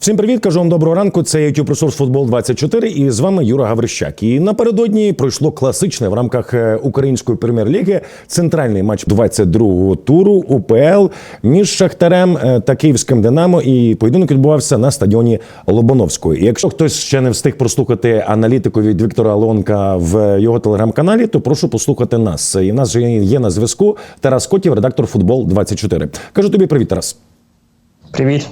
Всім привіт, кажу вам доброго ранку. Це YouTube ресурс футбол 24 і з вами Юра Гаврищак. І напередодні пройшло класичне в рамках е, української прем'єр-ліги центральний матч 22-го туру УПЛ між Шахтарем е, та Київським Динамо. І поєдинок відбувався на стадіоні Лобановської. І якщо хтось ще не встиг прослухати аналітику від Віктора Леонка в його телеграм-каналі, то прошу послухати нас. І в нас же є на зв'язку Тарас Котів, редактор футбол 24 Кажу тобі привіт, Тарас. Привіт.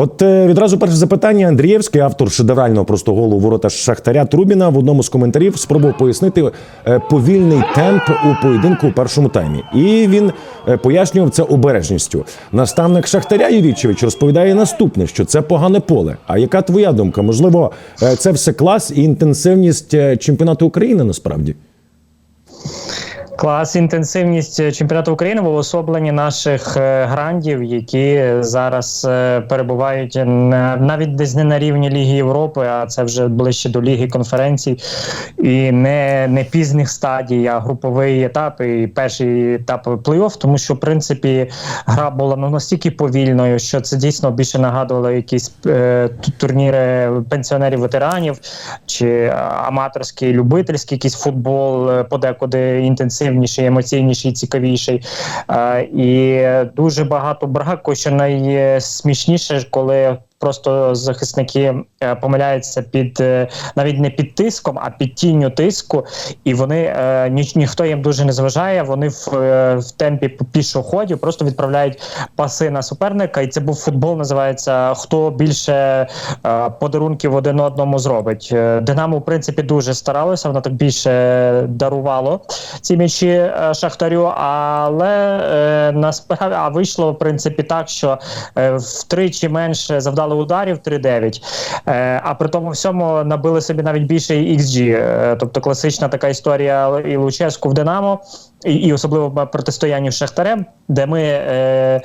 От е, відразу перше запитання. Андрієвський, автор шедеврального просто голу ворота Шахтаря Трубіна, в одному з коментарів спробував пояснити е, повільний темп у поєдинку у першому таймі. І він е, пояснював це обережністю. Наставник Шахтаря Юрійчевич розповідає наступне: що це погане поле. А яка твоя думка? Можливо, це все клас і інтенсивність чемпіонату України насправді? Клас, інтенсивність чемпіонату України в уособленні наших е, грандів, які зараз е, перебувають навіть десь не на рівні Ліги Європи, а це вже ближче до Ліги конференцій, і не, не пізних стадій, а груповий етап і перший етап плей-офф, тому що в принципі гра була ну, настільки повільною, що це дійсно більше нагадувало якісь е, турніри пенсіонерів ветеранів чи аматорський, любительський якийсь футбол, е, подекуди інтенсивніший, емоційніший, цікавіший. І дуже багато браку, що найсмішніше, коли. Просто захисники е, помиляються під е, навіть не під тиском, а під тінню тиску, і вони е, ні, ніхто їм дуже не зважає. Вони в, в темпі пішоходів просто відправляють паси на суперника, і це був футбол. Називається хто більше подарунків один одному зробить. Динамо, в принципі, дуже старалося. Воно так більше дарувало ці м'ячі Шахтарю, але насправді а вийшло в принципі так, що втричі менше завдали ударів 3-9, е, а при тому всьому набили собі навіть більше XG. Е, тобто класична така історія і Луческу в Динамо. І, і особливо протистоянні Шахтарем, де ми е,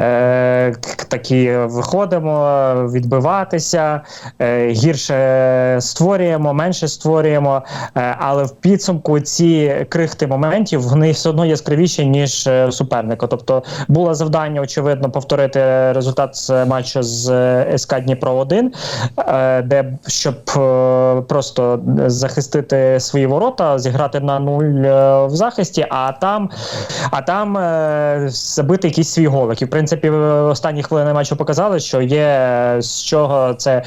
е, такі виходимо відбиватися, е, гірше створюємо, менше створюємо. Е, але в підсумку ці крихти моментів вони все одно яскравіші, ніж е, суперника. Тобто було завдання, очевидно, повторити результат з матчу з е, СК Дніпро 1 е, де щоб е, просто захистити свої ворота, зіграти на нуль е, в захисті, а там, а там е, забити якийсь свій гол. Які, в принципі, в останні хвилини матчу показали, що є з чого це е,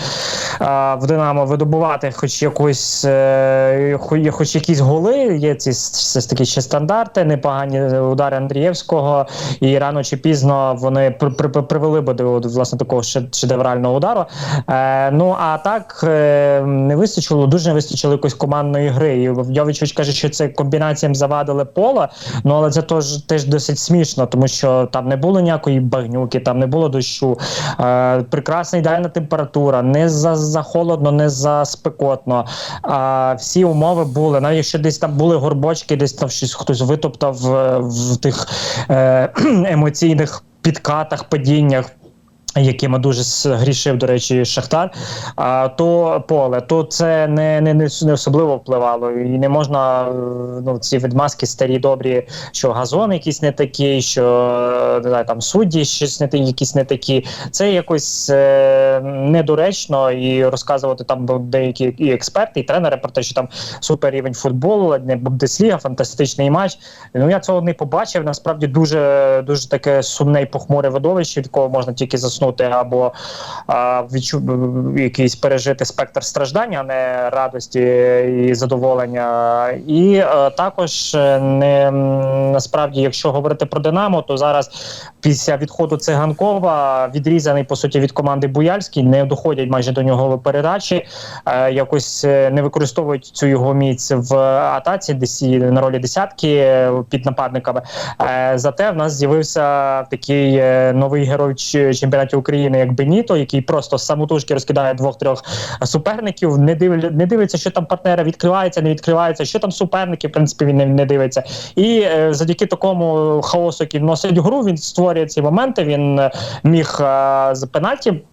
в Динамо видобувати хоч якусь, е, хоч якісь голи, є ці все ж таки ще стандарти, непогані удари Андрієвського, і рано чи пізно вони при, при, привели би до власне такого ше- шедеврального удару. Е, ну а так е, не вистачило, дуже не вистачило якоїсь командної гри. І Йовичович каже, що це комбінаціям завадили поле. Ну але це теж теж досить смішно, тому що там не було ніякої багнюки, там не було дощу. Е, прекрасна ідеальна температура, не за, за холодно, не за спекотно. А всі умови були. Навіть якщо десь там були горбочки, десь там щось хтось витоптав е, в тих е, емоційних підкатах, падіннях. Якими дуже згрішив, до речі, Шахтар, а то поле, то це не, не, не особливо впливало. І не можна ну, ці відмазки старі добрі, що газон якийсь не такий, що не знаю, там судді щось не якісь не такі. Це якось е, недоречно і розказувати там деякі і експерти, і тренери про те, що там супер рівень футболу, не Бундесліга, фантастичний матч. Ну я цього не побачив. Насправді дуже дуже таке сумне і похмуре видовище, від кого можна тільки заснути або а, відчу... якийсь пережити спектр страждання, а не радості і задоволення. І е, також е, не насправді, якщо говорити про Динамо, то зараз після відходу циганкова відрізаний по суті від команди Буяльський, не доходять майже до нього передачі, е, якось не використовують цю його міць в атаці, десь на ролі десятки під нападниками. Зате в нас з'явився такий новий герой ч- чемпіонатів України, як Беніто, який просто самотужки розкидає двох-трьох суперників. Не дивля, не дивиться, що там партнера відкриваються, не відкриваються, що там суперники, в принципі, він не, не дивиться. І е, завдяки такому хаосу, який вносить гру, він створює ці моменти. Він е, міг е, з пенальті.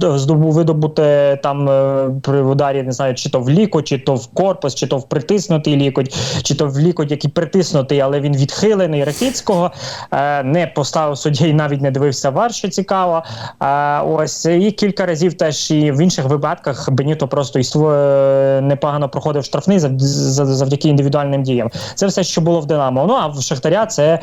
Видобути там е, при ударі, не знаю, чи то в лікоть, чи то в корпус, чи то в притиснутий лікоть, чи то в лікоть, який притиснутий, але він відхилений Ракіцького. Е, не поставив суддя і навіть не дивився вар, що цікаво. Е, ось і кілька разів теж і в інших випадках Беніто просто і непогано проходив штрафний зав- зав- завдяки індивідуальним діям. Це все, що було в Динамо. Ну а в Шахтаря це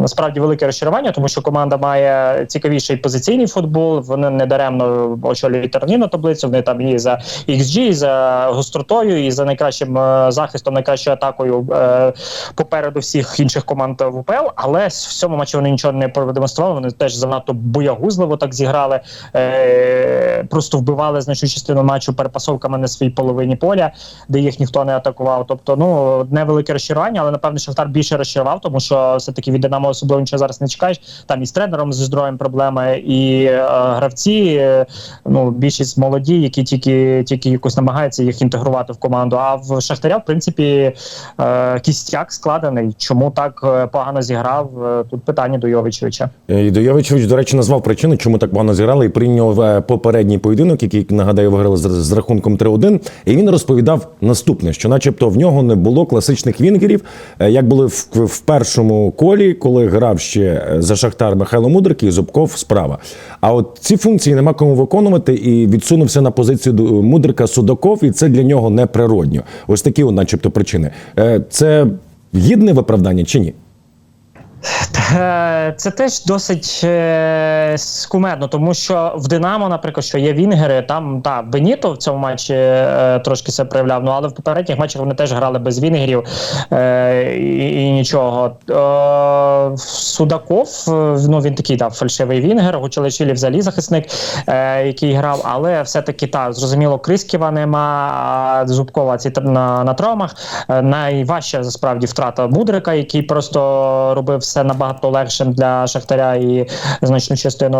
насправді велике розчарування, тому що команда має цікавіший позиційний футбол. Вони не даремно очолюють турнірну таблицю. Вони там і за XG, і за гостротою, і за найкращим е, захистом, найкращою атакою е, попереду всіх інших команд в УПЛ. Але в цьому матчі вони нічого не продемонстрували. Вони теж занадто боягузливо так зіграли. Е, просто вбивали значну частину матчу перепасовками на своїй половині поля, де їх ніхто не атакував. Тобто, ну одне велике розчарування, але напевно Шахтар більше розчарував, тому що все таки від Динамо особливо нічого зараз не чекаєш. Там і з тренером зі здоров'ям проблеми, і е, гравці. е, ну більшість молоді, які тільки тільки якось намагаються їх інтегрувати в команду. А в Шахтаря, в принципі, е, кістяк складений. Чому так погано зіграв? Тут питання до Йовичевича. Е, І Дойовичевич, до речі, назвав причину, чому так погано зіграли, і прийняв попередній поєдинок, який нагадаю, виграли з, з рахунком 3-1. І він розповідав наступне: що, начебто, в нього не було класичних вінгерів, як були в, в першому колі, коли грав ще за Шахтар Михайло Мудрик і Зубков справа. А от ці функції нема кому виконувати, і відсунувся на позицію до- Мудрика Судаков, і це для нього неприродньо. Ось такі, начебто, причини. Е, Це гідне виправдання чи ні? Е, Це теж досить е, скумедно, тому що в Динамо, наприклад, що є Вінгери, там та Беніто в цьому матчі е, трошки себе проявляв. Ну але в попередніх матчах вони теж грали без Вінгерів е, і, і нічого. Судаков, ну він такий да, фальшивий Вінгер, Гучелечілі взагалі захисник, е, який грав, але все-таки так, зрозуміло, Крисківа нема, а Зубкова ці на, на травмах. Найважча засправді втрата Мудрика, який просто робив все набагато легшим для Шахтаря і значну частину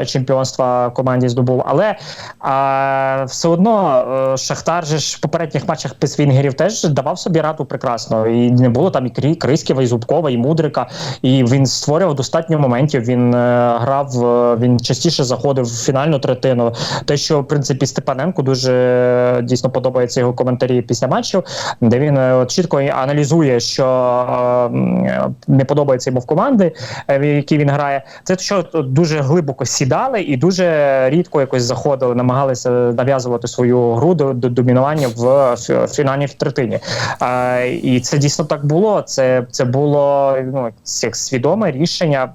е, чемпіонства команді здобув. Але а, все одно е, Шахтар же ж в попередніх матчах без Вінгерів теж давав собі раду прекрасно. І не було там і Крисківа, і Зубкова, і Мудрика. І він створював достатньо моментів. Він е, грав, е, він частіше заходив в фінальну третину. Те, що в принципі Степаненко дуже дійсно подобається його коментарі після матчів, де він е, чітко аналізує, що е, не подобається йому в команди, е, в якій він грає. Це що дуже глибоко сідали і дуже рідко якось заходили, намагалися нав'язувати свою гру до, до домінування в фінальній третині. І це дійсно так було. Це, це було ну, як свідоме рішення.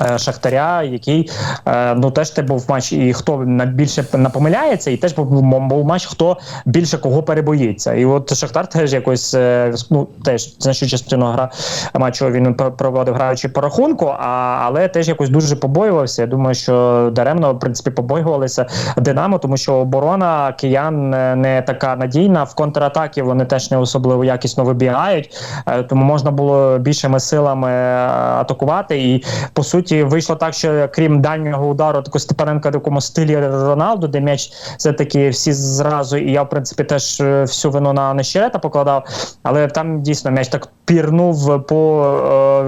Е, Шахтаря, який е, ну теж те був матч, і хто більше напомиляється, і теж був, матч, хто більше кого перебоїться. І от Шахтар теж якось е, ну теж значну частину гра матчу він пр- проводив граючи по рахунку, а але теж якось дуже побоювався. Я думаю, що даремно в принципі побоювалися Динамо, тому що оборона киян не така надійна. В контратакі вони теж не особливо якісно вибігають, тому можна було більшими силами атакувати. І по суті вийшло так, що крім дальнього удару, таку Степаненка такому стилі Роналду, де м'яч все таки всі зразу, і я в принципі теж е, всю вину на Нещерета покладав. Але там дійсно м'яч так пірнув по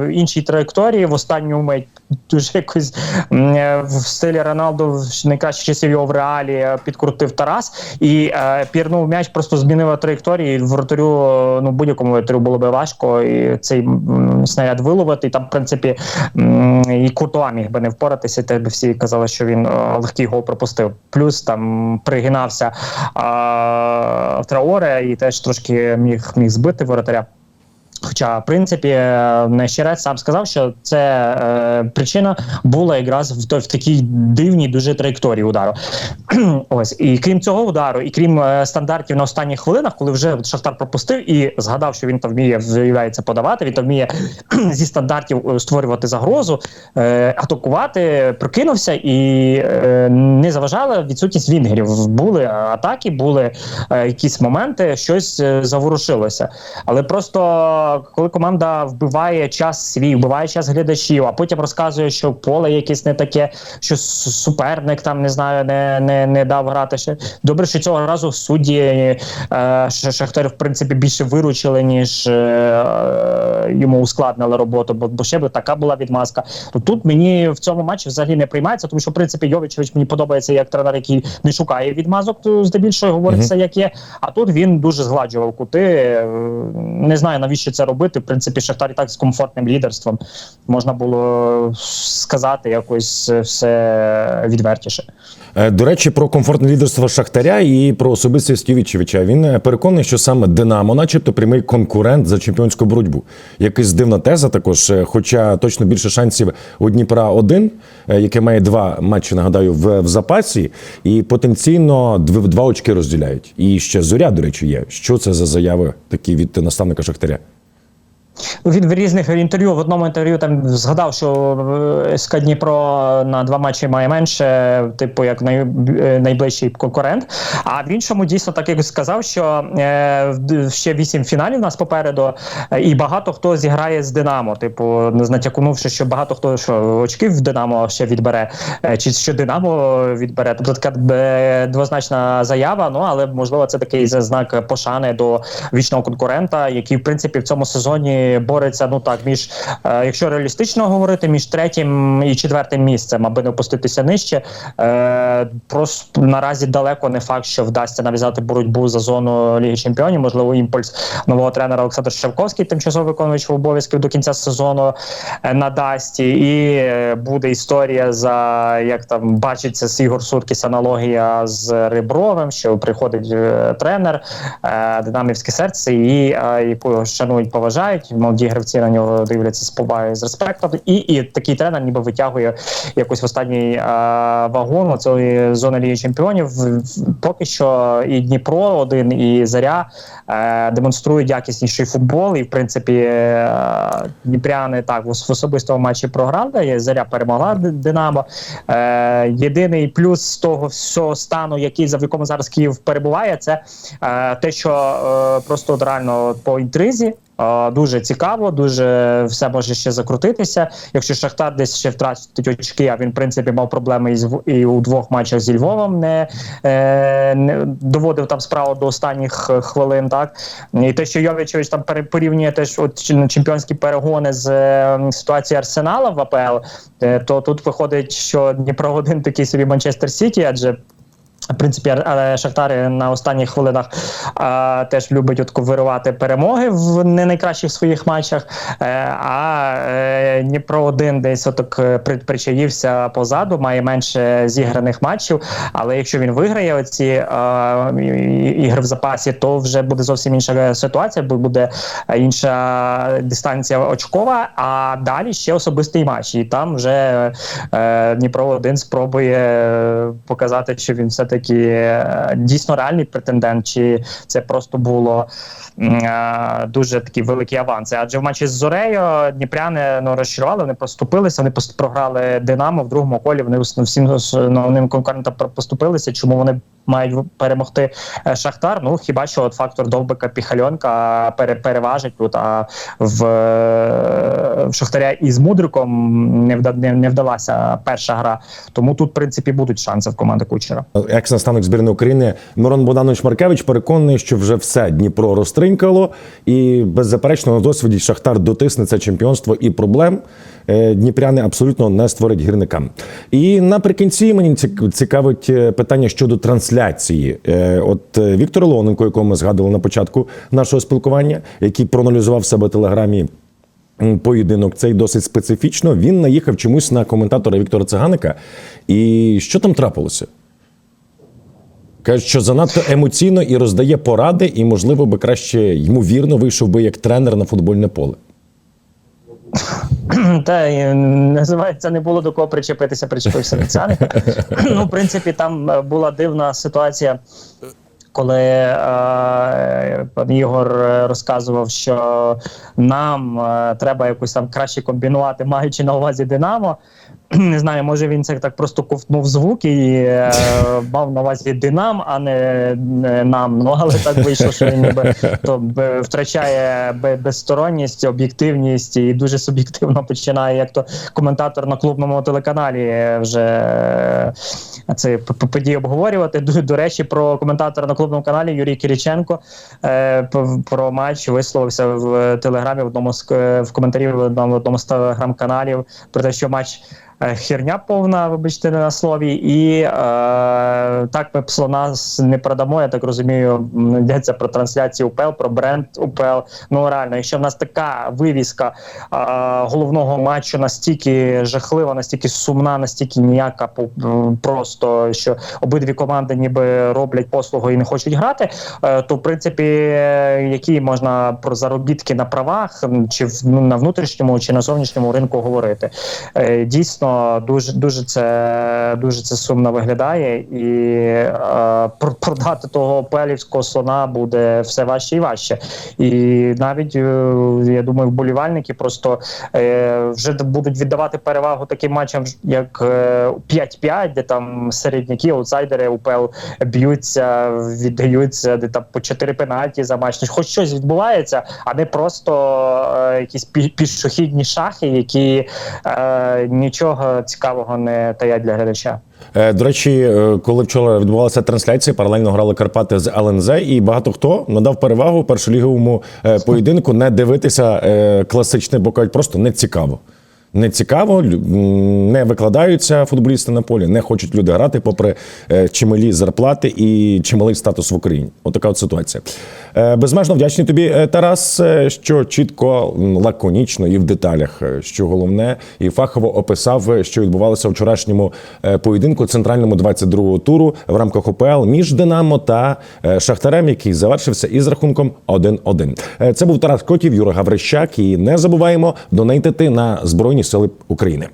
е, іншій траєкторії в останню мить. Дуже якось е, в стилі Роналду в найкращих часів його в реалі е, підкрутив Тарас і е, пірнув м'яч, просто змінив траєкторію. І вратарю, е, ну будь-якому вратарю було би важко і цей м, снаряд виловити. І там, в принципі, м, і Куртуа міг би не впоратися. Те би всі казали, що він е, легкий гол пропустив. Плюс там пригинався а, Траоре і теж трошки міг, міг збити воротаря. Хоча, в принципі, е, Нещерець сам сказав, що це е, причина була якраз в, в такій дивній дуже траєкторії удару. Ось і крім цього удару, і крім е, стандартів на останніх хвилинах, коли вже Шахтар пропустив і згадав, що він то вміє виявляється подавати, він то вміє зі стандартів е, створювати загрозу, е, атакувати, прокинувся і е, не заважала відсутність вінгерів. Були атаки, були е, якісь моменти, щось е, заворушилося. Але просто коли команда вбиває час свій, вбиває час глядачів, а потім розказує, що поле якесь не таке, що суперник там не знаю, не, не, не дав грати ще. Добре, що цього разу судді е, Шахтар, в принципі, більше виручили, ніж е, е, йому ускладнили роботу, бо, бо ще би така була відмазка. То тут мені в цьому матчі взагалі не приймається, тому що в принципі Йовичович мені подобається як тренер, який не шукає відмазок, то здебільшого говорить все, як є. А тут він дуже згладжував кути. Е, Не знаю навіщо це робити. В принципі, Шахтар і так з комфортним лідерством можна було сказати якось все відвертіше. Е, До речі, про комфортне лідерство Шахтаря і про особистість Ювічевича. Він е, переконаний, що саме Динамо, начебто, прямий конкурент за чемпіонську боротьбу. Якась дивна теза, також, е, хоча точно більше шансів у Дніпра 1 яке має два матчі, нагадаю, в, в запасі, і потенційно дв- два очки розділяють. І ще зоря, до речі, є. Що це за заяви такі від наставника Шахтаря? Він в різних інтерв'ю в одному інтерв'ю там згадав, що е, СК Дніпро на два матчі має менше, типу як най, е, найближчий конкурент. А в іншому дійсно так як сказав, що е, ще вісім фіналів нас попереду, е, і багато хто зіграє з Динамо. Типу, не натякнувши, що багато хто що очків Динамо ще відбере, чи що Динамо відбере. Тобто така двозначна заява. Ну але можливо це такий знак пошани до вічного конкурента, який в принципі в цьому сезоні бореться. Ну так, між е, якщо реалістично говорити, між третім і четвертим місцем, аби не опуститися нижче. Е, просто наразі далеко не факт, що вдасться нав'язати боротьбу за зону Ліги Чемпіонів. Можливо, імпульс нового тренера Олександр Шевковський, тимчасово виконуючий обов'язків до кінця сезону е, надасть. І е, буде історія за як там бачиться з Ігор Суркіс аналогія з Рибровим, що приходить тренер, динамівське серце, і е, шанують, поважають. Молоді гравці на нього дивляться з повагою з респектом. І, і такий тренер ніби витягує якось в останній а, вагон цієї зони Ліги Чемпіонів. Поки що і Дніпро один, і Заря е, демонструють якісніший футбол. І в принципі е, Дніпряни так в особистому матчі програли. Заря перемогла Динамо. Е, єдиний плюс з того всього стану, який за якому зараз Київ перебуває, це е, те, що е, просто реально по інтризі. е, Дуже цікаво, дуже все може ще закрутитися. Якщо Шахтар десь ще втратить очки, а він в принципі мав проблеми із і у двох матчах зі Львовом, не, е, не доводив там справу до останніх е, хвилин. Так і те, що Йовічович там порівнює теж от чемпіонські перегони з е, ситуацією Арсенала в АПЛ, е, то тут виходить, що Дніпро один такий собі Манчестер Сіті, адже. В принципі, але Шахтар на останніх хвилинах а, теж любить от виривати перемоги в не найкращих своїх матчах. Е, а е, Дніпро один десь отак е, при, причаївся позаду, має менше зіграних матчів. Але якщо він виграє оці е, ігри в запасі, то вже буде зовсім інша ситуація, бо буде інша дистанція очкова. А далі ще особистий матч. І там вже е, Дніпро один спробує е, показати, що він все-таки е, дійсно реальний претендент, чи це просто було дуже такі великі аванси. Адже в матчі з Зорею Дніпряни ну, розчарували, вони поступилися, вони програли Динамо в другому колі. Вони всім основним конкурентам про- поступилися. Чому вони мають перемогти е, Шахтар? Ну хіба що от фактор Довбика Піхальонка пере, переважить тут. А в, е, в Шахтаря із Мудриком не, вда, не, не вдалася перша гра. Тому тут, в принципі, будуть шанси в команди Кучера. Екс-наставник збірної України Мирон Богданович Маркевич переконаний, що вже все Дніпро розтринкало, і беззаперечно на досвіді Шахтар дотисне це чемпіонство і проблем е, дніпряни абсолютно не створить гірникам. І наприкінці мені цікавить е, питання щодо трансляції. Е, От Віктор Леоненко, якого ми згадували на початку нашого спілкування, який проаналізував себе в телеграмі поєдинок цей досить специфічно. Він наїхав чомусь на коментатора Віктора Циганика. І що там трапилося? Кажуть, що занадто емоційно і роздає поради, і, можливо, би краще ймовірно вийшов би як тренер на футбольне поле. Та називається не було до кого причепитися, причепився до Ну, в принципі, там е, була дивна ситуація. Коли е, пан Ігор е, розказував, що нам е, треба якось там краще комбінувати, маючи на увазі Динамо. Не знаю, може він це так просто ковтнув звук і е, мав на увазі динам, а не, не нам. Ну але так вийшло, що він ніби то б- втрачає безсторонність, об'єктивність і дуже суб'єктивно починає, як то коментатор на клубному телеканалі е, вже е, це події обговорювати. До, до речі, про коментатора на клубному каналі Юрій Кириченко е, про матч висловився в телеграмі в одному з в коментарі в одному, в одному з телеграм-каналів про те, що матч. Е, Херня повна, вибачте, не на слові, і е, так ми нас не продамо. Я так розумію, йдеться про трансляцію УПЛ, про бренд УПЛ. Ну реально, якщо в нас така вивіска е, головного матчу настільки жахлива, настільки сумна, настільки ніяка, просто що обидві команди ніби роблять послугу і не хочуть грати, е, то в принципі, які можна про заробітки на правах чи в, ну, на внутрішньому, чи на зовнішньому ринку говорити. Е, Дійсно, дуже дуже це дуже це сумно виглядає, і е, продати того пелівського слона буде все важче і важче. І навіть е, я думаю, вболівальники просто е, вже будуть віддавати перевагу таким матчам, як е, 5-5, де там середняки, аутсайдери УПЛ б'ються, віддаються, де там по 4 пенальті за матч. Хоч щось відбувається, а не просто е, якісь пішохідні шахи, які е, нічого цікавого не таять для глядача. Е, До речі, е, коли вчора відбувалася трансляція, паралельно грали Карпати з ЛНЗ, і багато хто надав перевагу першоліговому е, поєдинку не дивитися класичний, бо кажуть, просто не цікаво. Не цікаво, не викладаються футболісти на полі, не хочуть люди грати, попри е, чималі зарплати і чималий статус в Україні. Отака от ситуація. Е, Безмежно вдячний тобі, е, Тарас, що чітко, лаконічно і в деталях, що головне, і фахово описав, що відбувалося в вчорашньому поєдинку центральному 22-го туру в рамках ОПЛ між Динамо та Шахтарем, який завершився із рахунком 1-1. Е, Це був Тарас Котів, Юра Гаврищак. І не забуваємо донейтити на Сили України.